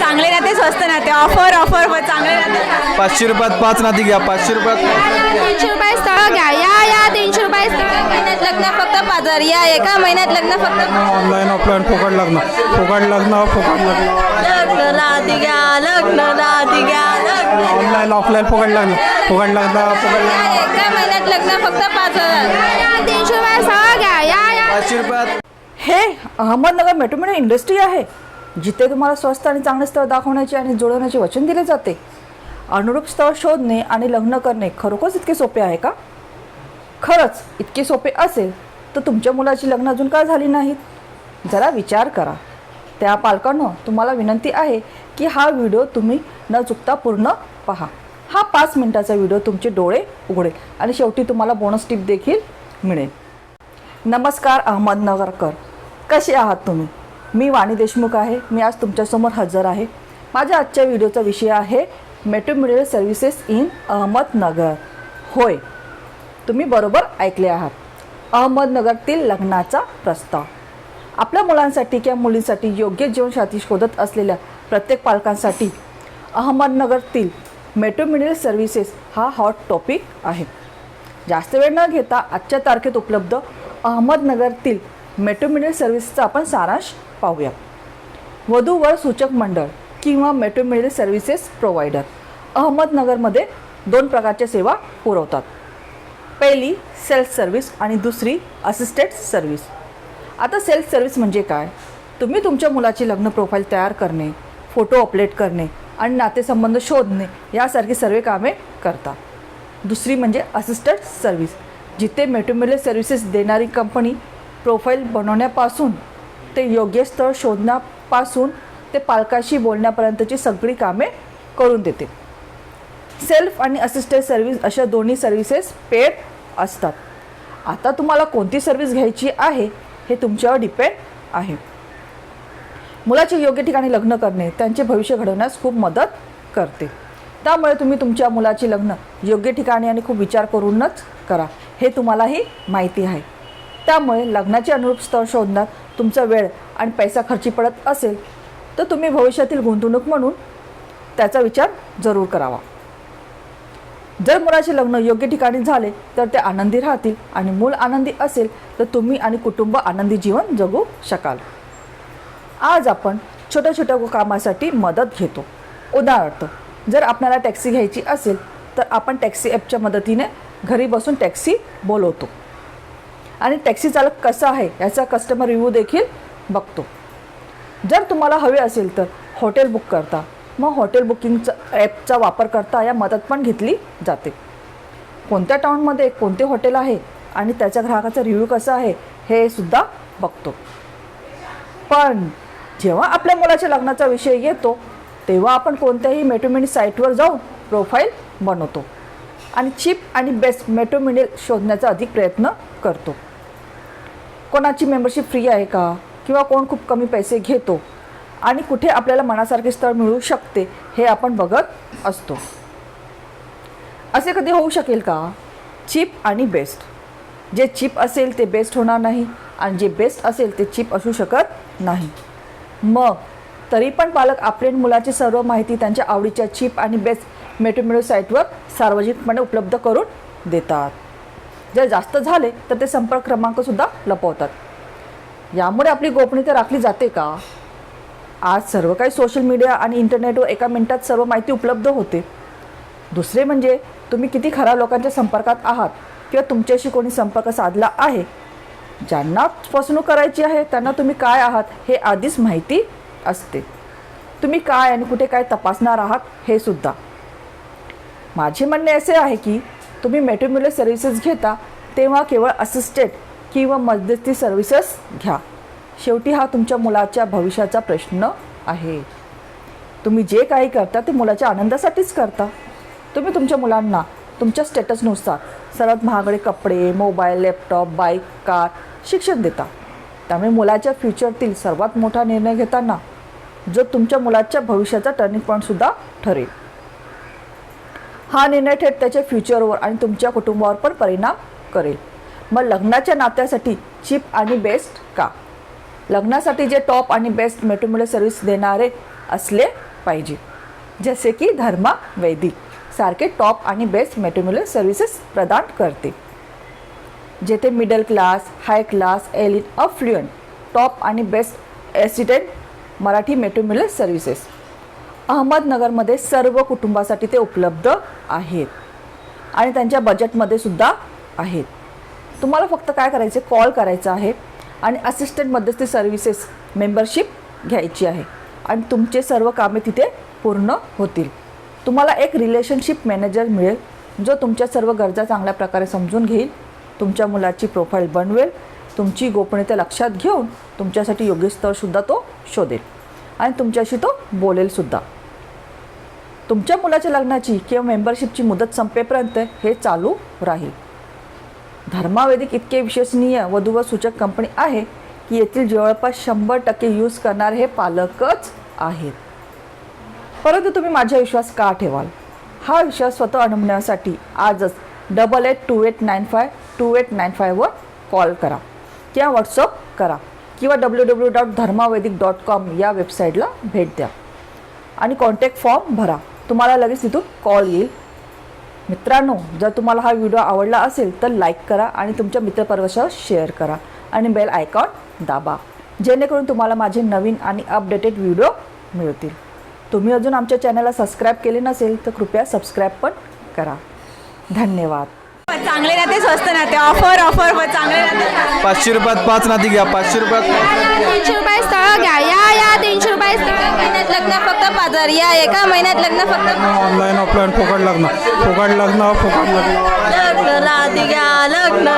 चांगले नाते स्वस्त नाते. ऑफर ऑफर व चांगले नाते. पाचशे रुपयात पाच नाती घ्या. पाचशे रुपयात नाती. तीनशे रुपये स्थळ घ्या. या या तीनशे रुपये स्थळ महिन्यात लग्न फक्त पाच हजार या एका महिन्यात लग्न फक्त ऑनलाईन ऑफलाईन फुकट लग्न. फुकट लग्न फुकट लग्न. लग्न घ्या लग्न राधी घ्या लग्न ऑनलाईन ऑफलाईन फुकट लग्न. फुकट लग्न फुकट लग्न. एका महिन्यात लग्न फक्त पाच हजार या तीनशे रुपये स्थळ घ्या. या या. पाचशे रुपयात हे अहमदनगर मेट्रोमेट्रो इंडस्ट्री आहे. जिथे तुम्हाला स्वस्त आणि चांगले स्थळ दाखवण्याचे आणि जुळवण्याचे वचन दिले जाते. अनुरूप स्थळ शोधणे आणि लग्न करणे खरोखरच इतके सोपे आहे का? खरंच इतके सोपे असेल तर तुमच्या मुलाची लग्न अजून का झाली नाहीत? जरा विचार करा. त्या पालकांनो तुम्हाला विनंती आहे की हा व्हिडिओ तुम्ही न चुकता पूर्ण पहा. हा पाच मिनटाचा व्हिडिओ तुमचे डोळे उघडेल आणि शेवटी तुम्हाला बोनस टिप देखील मिळेल. नमस्कार अहमदनगरकर. कसे आहात तुम्ही? मी वाणी देशमुख आहे. मी आज तुमच्यासमोर हजर आहे. माझ्या आजच्या व्हिडिओचा विषय आहे मेट्रोमिडियल सर्व्हिसेस इन अहमदनगर. होय तुम्ही बरोबर ऐकले आहात. अहमदनगरतील लग्नाचा प्रस्ताव. आपल्या मुलांसाठी किंवा मुलींसाठी योग्य जीवनसाथी शोधत असलेल्या प्रत्येक पालकांसाठी अहमदनगरतील मेट्रोमिडियल सर्व्हिसेस हा हॉट टॉपिक आहे. जास्त वेळ न घेता आजच्या तारखेत उपलब्ध अहमदनगरतील मेट्रोमिडियल सर्व्हिसचा आपण सारांश पाहूया. वधूवर सूचक मंडळ किंवा मेट्रोमिडियल सर्व्हिसेस प्रोव्हायडर. अहमदनगरमध्ये दोन प्रकारच्या सेवा पुरवतात. पहिली सेल्फ सर्व्हिस आणि दुसरी असिस्टेड सर्व्हिस. आता सेल्फ सर्व्हिस म्हणजे काय? तुम्ही तुमच्या मुलाची लग्न प्रोफाईल तयार करणे फोटो अपलोड करणे आणि नातेसंबंध शोधणे यासारखी सर्व कामे करता दुसरी म्हणजे असिस्टंट सर्व्हिस जिथे मेट्रोमिले सर्व्हिसेस देणारी कंपनी प्रोफाईल बनवण्यापासून ते योग्य स्थळ शोधण्यापासून ते पालकाशी बोलण्यापर्यंतची सगळी कामे करून देते सेल्फ आणि असिस्टेड सर्व्हिस अशा दोन्ही सर्व्हिसेस पेड असतात. आता तुम्हाला कोणती सर्व्हिस घ्यायची आहे हे तुमच्यावर डिपेंड आहे. मुलाचे योग्य ठिकाणी लग्न करणे त्यांचे भविष्य घडवण्यास खूप मदत करते. त्यामुळे तुम्ही तुमच्या मुलाचे लग्न योग्य ठिकाणी आणि खूप विचार करूनच करा. हे तुम्हालाही माहिती आहे. त्यामुळे लग्नाचे अनुरूप स्थळ शोधण्यात तुमचा वेळ आणि पैसा खर्ची पडत असेल तर तुम्ही भविष्यातील गुंतवणूक म्हणून त्याचा विचार जरूर करावा. जर मुलाचे लग्न योग्य ठिकाणी झाले तर ते आनंदी राहतील आणि मूल आनंदी असेल तर तुम्ही आणि कुटुंब आनंदी जीवन जगू शकाल. आज आपण छोट्या छोट्या कामासाठी मदत घेतो. उदाहरणार्थ जर आपल्याला टॅक्सी घ्यायची असेल तर आपण टॅक्सी ॲपच्या मदतीने घरी बसून टॅक्सी बोलवतो. आणि टॅक्सी चालक कसा आहे याचा कस्टमर रिव्ह्यू देखील बघतो. जर तुम्हाला हवे असेल तर हॉटेल बुक करता मग हॉटेल बुकिंगचा ॲपचा वापर करता या मदत पण घेतली जाते. कोणत्या टाउनमध्ये कोणते हॉटेल आहे आणि त्याच्या ग्राहकाचा रिव्ह्यू कसा आहे हे सुद्धा बघतो. पण जेव्हा आपल्या मुलाच्या लग्नाचा विषय येतो तेव्हा आपण कोणत्याही मेटोमिनी साईटवर जाऊन प्रोफाईल बनवतो. आणि चिप आणि बेस्ट मेट्रोमिनियल शोधण्याचा अधिक प्रयत्न करतो. कोणाची मेंबरशिप फ्री आहे का? किंवा कोण खूप कमी पैसे घेतो? आणि कुठे आपल्याला मनासारखे स्थळ मिळू शकते हे आपण बघत असतो. असे कधी होऊ शकेल का? चीप आणि बेस्ट. जे चिप असेल ते बेस्ट होणार नाही आणि जे बेस्ट असेल ते चिप असू शकत नाही. मग तरी पण पालक आपले मुलाची सर्व माहिती त्यांच्या आवडीच्या चिप आणि बेस्ट मेट्रोमिडो साईटवर सार्वजनिकपणे उपलब्ध करून देतात. जर जास्त झाले तर ते संपर्क क्रमांकसुद्धा लपवतात. यामुळे आपली गोपनीयता राखली जाते का? आज सर्व काही सोशल मीडिया आणि इंटरनेटवर एका मिनिटात सर्व माहिती उपलब्ध होते. दुसरे म्हणजे तुम्ही किती खराब लोकांच्या संपर्कात आहात किंवा तुमच्याशी कोणी संपर्क साधला आहे? ज्यांना फसवणूक करायची आहे त्यांना तुम्ही काय आहात हे आधीच माहिती असते. तुम्ही काय आणि कुठे काय तपासणार आहात हे सुद्धा. माझे म्हणणे असे आहे की तुम्ही मेट्रोम्युलर सर्व्हिसेस घेता तेव्हा केवळ असिस्टेड किंवा मध्यस्थी सर्व्हिसेस घ्या. शेवटी हा तुमच्या मुलाच्या भविष्याचा प्रश्न आहे. तुम्ही जे काही करता ते मुलाच्या आनंदासाठीच करता. तुम्ही तुमच्या मुलांना तुमच्या स्टेटसनुसार सर्वात महागडे कपडे मोबाईल लॅपटॉप बाईक कार शिक्षण देता. त्यामुळे मुलाच्या फ्युचरतील सर्वात मोठा निर्णय घेताना जो तुमच्या मुलाच्या भविष्याचा टर्निंग पॉईंटसुद्धा ठरेल. हा निर्णय थेट त्याच्या फ्युचरवर आणि तुमच्या कुटुंबावर पण परिणाम करेल. मग लग्नाच्या नात्यासाठी चिप आणि बेस्ट का? लग्नासाठी जे टॉप आणि बेस्ट मेट्रोमिडियल सर्व्हिस देणारे असले पाहिजे. जसे की धर्मा वैदिक सारखे टॉप आणि बेस्ट मेट्रिम्युलर सर्व्हिसेस प्रदान करते. जेथे middle class high class elite affluent top आणि बेस्ट एसिडेंट मराठी मेट्रोमिलर सर्व्हिसेस अहमदनगरमध्ये सर्व कुटुंबासाठी ते उपलब्ध आहेत. आणि त्यांच्या बजेटमध्ये सुद्धा आहेत. तुम्हाला फक्त काय करायचे कॉल करायचा आहे आणि असिस्टंट मध्यस्थी सर्व्हिसेस मेंबरशिप घ्यायची आहे. आणि तुमचे सर्व कामे तिथे पूर्ण होतील. तुम्हाला एक रिलेशनशिप मॅनेजर मिळेल जो तुमच्या सर्व गरजा चांगल्या प्रकारे समजून घेईल तुमच्या मुलाची प्रोफाईल बनवेल तुमची गोपनीयता लक्षात घेऊन तुमच्यासाठी योग्य स्थळसुद्धा तो शोधेल. आणि तुमच्याशी तो बोलेलसुद्धा तुमच्या मुलाच्या लग्नाची किंवा मेंबरशिपची मुदत संपेपर्यंत हे चालू राहील. धर्मावेदिक इतके विश्वसनीय वधू व सूचक कंपनी आहे की येथील जवळपास शंभर टक्के यूज करणारे हे पालकच आहेत. परंतु तुम्ही माझा विश्वास का ठेवाल? हा विश्वास स्वतः अनुभवण्यासाठी आजच double eight two eight nine five two eight nine फायवर call करा किंवा व्हॉट्सअप करा किंवा W W dot Dharmavedic dot com या वेबसाईटला भेट द्या. आणि कॉन्टॅक्ट फॉर्म भरा. तुम्हाला लगेच तिथून कॉल येईल. मित्रांनो जर तुम्हाला हा व्हिडिओ आवडला असेल तर लाईक करा आणि तुमच्या मित्रपरिवारासह शेअर करा आणि बेल आयकॉन दाबा. जेणेकरून तुम्हाला माझे नवीन आणि अपडेटेड व्हिडिओ मिळतील. तुम्ही अजून आमच्या चॅनलला सबस्क्राईब केले नसेल तर कृपया सबस्क्राईब पण करा. धन्यवाद. चांगले नाते स्वस्त नाते. ऑफर ऑफर चांगले नाते. पाचशे रुपयात पाच नाती घ्या. पाचशे रुपयात नाती घ्या. तीनशे रुपये स्थळ घ्या. या या तीनशे रुपये स्थळ घ्या. महिन्यात लग्न फक्त पाच हजार या एका महिन्यात लग्न फक्त ऑनलाईन ऑफलाईन फुकट लग्न. फुकट लग्न फुकट लग्न. लग्न राधिका लग्न